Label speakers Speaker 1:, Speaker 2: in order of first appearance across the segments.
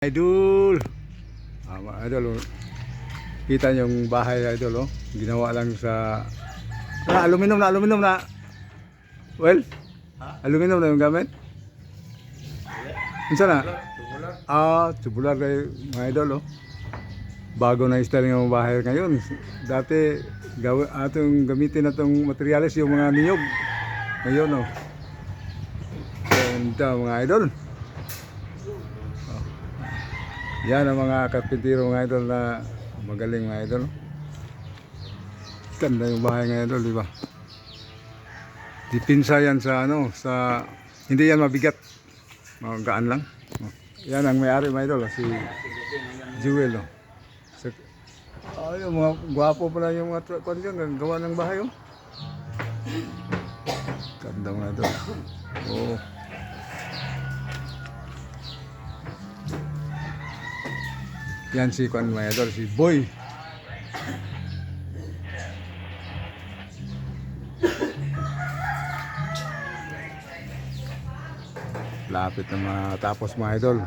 Speaker 1: Idol! Ah, idol, oh. kita niyo yung bahay idol, oh. ginawa lang sa na, aluminum na, aluminum na. Well, aluminum na yung gamit. Ano na? Ah, tubular kayo mga idol, oh. Bago na style ng bahay ngayon. Dati, gawa, atong gamitin na itong materialis yung mga niyog. Ngayon, oh. Ganda mga idol. Yan ang mga karpintero mga idol na magaling mga idol. Ganda yung bahay mga idol, di ba? Dipinsa yan sa ano, sa hindi yan mabigat. Magaan lang. Oh. Yan ang may-ari mga idol, si Jewel. Oh. Sa, oh, yung mga gwapo pala yung mga truck dyan, gawa ng bahay. Oh. Ganda mga idol. Oh. Yan si Kwan idol, si Boy. Lapit na matapos mga idol.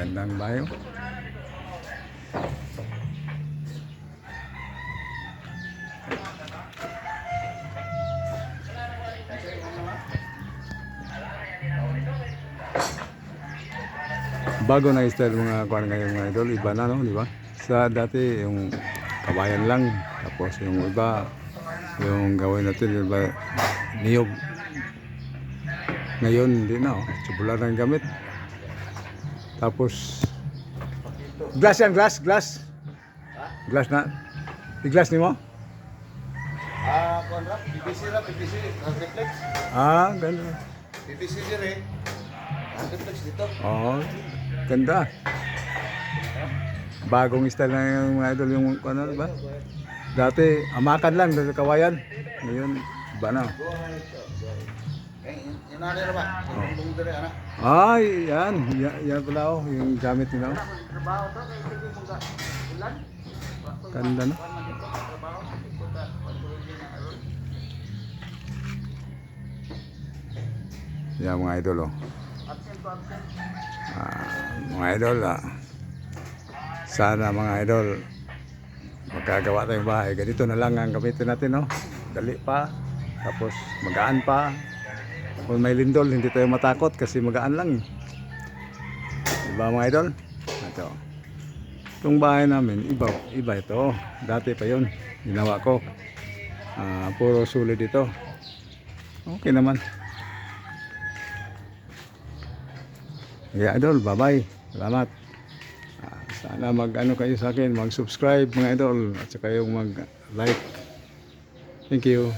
Speaker 1: Gandang bayo. Bago na style mga kuan ngayon mga idol, iba na no, di ba? Sa dati yung kabayan lang, tapos yung iba yung gawin natin iba niyog. Ngayon hindi na, oh. tubular na yung gamit. Tapos glass yan, glass, glass. Glass na. I-glass ni mo?
Speaker 2: Ah, kuan ra, PVC ra, PVC, reflex.
Speaker 1: Ah, ganda.
Speaker 2: PVC dire. Reflex dito.
Speaker 1: Oo, ganda. Bagong style na yung mga idol yung ano ba? Dati amakan lang sa kawayan. Ngayon iba na.
Speaker 2: Ana.
Speaker 1: Ay, yan. Yan, yan pala oh, yung gamit nila. oh. Ganda no? Yan mga idol oh.
Speaker 2: Absent absent.
Speaker 1: Mga idol ah. Sana mga idol magkagawa tayong bahay. Ganito na lang ang gamitin natin no. Dali pa. Tapos magaan pa. Kung may lindol, hindi tayo matakot kasi magaan lang. Diba mga idol? Ito. Itong bahay namin, iba, iba ito. Dati pa yon Ginawa ko. Ah, puro sulit ito. Okay naman. Yeah, idol, bye-bye. Salamat. Ah, sana mag-ano kayo sa akin, mag-subscribe mga idol at saka yung mag-like. Thank you.